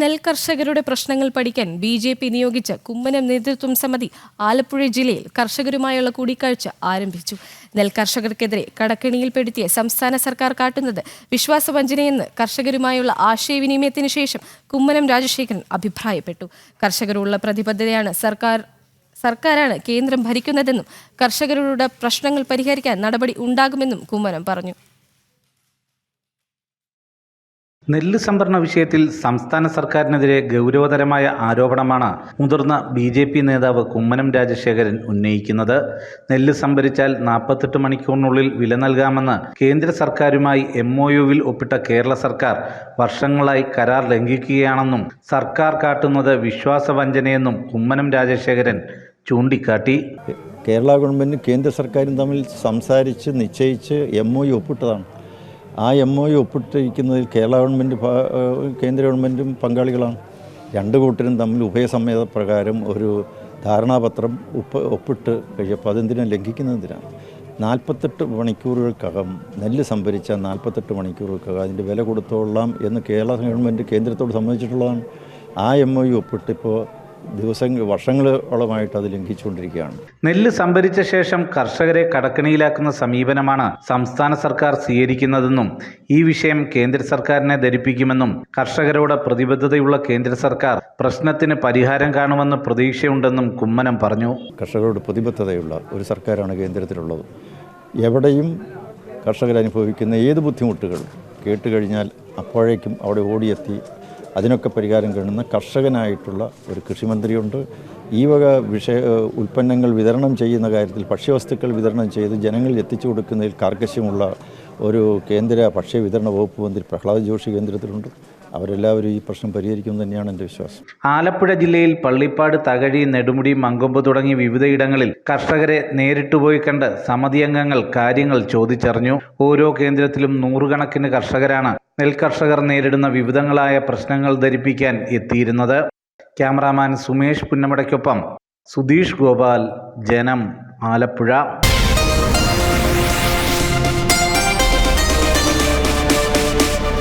നെൽ കർഷകരുടെ പ്രശ്നങ്ങൾ പഠിക്കാൻ ബി ജെ പി നിയോഗിച്ച കുമ്മനം നേതൃത്വം സമിതി ആലപ്പുഴ ജില്ലയിൽ കർഷകരുമായുള്ള കൂടിക്കാഴ്ച ആരംഭിച്ചു. നെൽകർഷകർക്കെതിരെ കടക്കെണിയിൽപ്പെടുത്തിയ സംസ്ഥാന സർക്കാർ കാട്ടുന്നത് വിശ്വാസവഞ്ചനയെന്ന് കർഷകരുമായുള്ള ആശയവിനിമയത്തിന് ശേഷം കുമ്മനം രാജശേഖരൻ അഭിപ്രായപ്പെട്ടു. കർഷകരുള്ള പ്രതിബദ്ധതയാണ് സർക്കാർ സർക്കാരാണ് കേന്ദ്രം ഭരിക്കുന്നതെന്നും കർഷകരുടെ പ്രശ്നങ്ങൾ പരിഹരിക്കാൻ നടപടി ഉണ്ടാകുമെന്നും കുമ്മനം പറഞ്ഞു. നെല്ല് സംഭരണ വിഷയത്തിൽ സംസ്ഥാന സർക്കാരിനെതിരെ ഗൗരവതരമായ ആരോപണമാണ് മുതിർന്ന ബി ജെ പി നേതാവ് കുമ്മനം രാജശേഖരൻ ഉന്നയിക്കുന്നത്. നെല്ല് സംഭരിച്ചാൽ നാൽപ്പത്തെട്ട് മണിക്കൂറിനുള്ളിൽ വില നൽകാമെന്ന് കേന്ദ്ര സർക്കാരുമായി എം ഒ യുവിൽ ഒപ്പിട്ട കേരള സർക്കാർ വർഷങ്ങളായി കരാർ ലംഘിക്കുകയാണെന്നും സർക്കാർ കാട്ടുന്നത് വിശ്വാസവഞ്ചനയെന്നും കുമ്മനം രാജശേഖരൻ ചൂണ്ടിക്കാട്ടി. കേരള ഗവൺമെന്റും കേന്ദ്ര സർക്കാരും തമ്മിൽ സംസാരിച്ച് നിശ്ചയിച്ച് എം ഒ യു ഒപ്പിട്ടതാണ്. ആ എം ഒ ഒപ്പിട്ടിരിക്കുന്നതിൽ കേരള ഗവൺമെന്റ് കേന്ദ്ര ഗവൺമെന്റും പങ്കാളികളാണ്. രണ്ട് കൂട്ടരും തമ്മിൽ ഉഭയസമ്മത പ്രകാരം ഒരു ധാരണാപത്രം ഒപ്പ് ഒപ്പിട്ട് കഴിയപ്പോൾ അതെന്തിനാ ലംഘിക്കുന്നതിനാണ് നാൽപ്പത്തെട്ട് മണിക്കൂറുകൾക്കകം നെല്ല് സംഭരിച്ച നാൽപ്പത്തെട്ട് മണിക്കൂറുകൾക്കകം അതിന്റെ വില കൊടുത്തോളാം എന്ന് കേരള ഗവൺമെന്റ് കേന്ദ്രത്തോട് സംബന്ധിച്ചിട്ടുള്ളതാണ് ആ എം ഒ ഒപ്പിട്ടിപ്പോൾ ദിവസങ്ങൾ വർഷങ്ങളോളമായിട്ട് അത് ലംഘിച്ചുകൊണ്ടിരിക്കുകയാണ്. നെല്ല് സംഭരിച്ച ശേഷം കർഷകരെ കടക്കണിയിലാക്കുന്ന സമീപനമാണ് സംസ്ഥാന സർക്കാർ സ്വീകരിക്കുന്നതെന്നും ഈ വിഷയം കേന്ദ്ര സർക്കാരിനെ ധരിപ്പിക്കുമെന്നും കർഷകരോട് പ്രതിബദ്ധതയുള്ള കേന്ദ്ര സർക്കാർ പ്രശ്നത്തിന് പരിഹാരം കാണുമെന്ന് പ്രതീക്ഷയുണ്ടെന്നും കുമ്മനം പറഞ്ഞു. കർഷകരോട് പ്രതിബദ്ധതയുള്ള ഒരു സർക്കാരാണ് കേന്ദ്രത്തിലുള്ളത്. എവിടെയും കർഷകർ അനുഭവിക്കുന്ന ഏത് ബുദ്ധിമുട്ടുകൾ കേട്ടുകഴിഞ്ഞാൽ അപ്പോഴേക്കും അവിടെ ഓടിയെത്തി അതിനൊക്കെ പരിഹാരം കാണുന്ന കർഷകനായിട്ടുള്ള ഒരു കൃഷിമന്ത്രിയുണ്ട്. ഈ വക വിഷയ ഉൽപ്പന്നങ്ങൾ വിതരണം ചെയ്യുന്ന കാര്യത്തിൽ ഭക്ഷ്യവസ്തുക്കൾ വിതരണം ചെയ്ത് ജനങ്ങളിൽ എത്തിച്ചു കൊടുക്കുന്നതിൽ കാർക്കശ്യമുള്ള ഒരു കേന്ദ്ര ഭക്ഷ്യ വിതരണ വകുപ്പ് മന്ത്രി പ്രഹ്ലാദ് ജോഷി കേന്ദ്രത്തിലുണ്ട്. അവരെല്ലാവരും ഈ പ്രശ്നം പരിഹരിക്കും തന്നെയാണ് എന്റെ വിശ്വാസം. ആലപ്പുഴ ജില്ലയിൽ പള്ളിപ്പാട് തകഴി നെടുമുടി മങ്കൊമ്പ് തുടങ്ങി വിവിധയിടങ്ങളിൽ കർഷകരെ നേരിട്ട് പോയി കണ്ട് സമിതി അംഗങ്ങൾ കാര്യങ്ങൾ ചോദിച്ചറിഞ്ഞു. ഓരോ കേന്ദ്രത്തിലും നൂറുകണക്കിന് കർഷകരാണ് നെൽകർഷകർ നേരിടുന്ന വിവിധങ്ങളായ പ്രശ്നങ്ങൾ ധരിപ്പിക്കാൻ എത്തിയിരുന്നത് ക്യാമറാമാൻ സുമേഷ് പുന്നമടയ്ക്കൊപ്പം സുധീഷ് ഗോപാൽ ജനം ആലപ്പുഴ.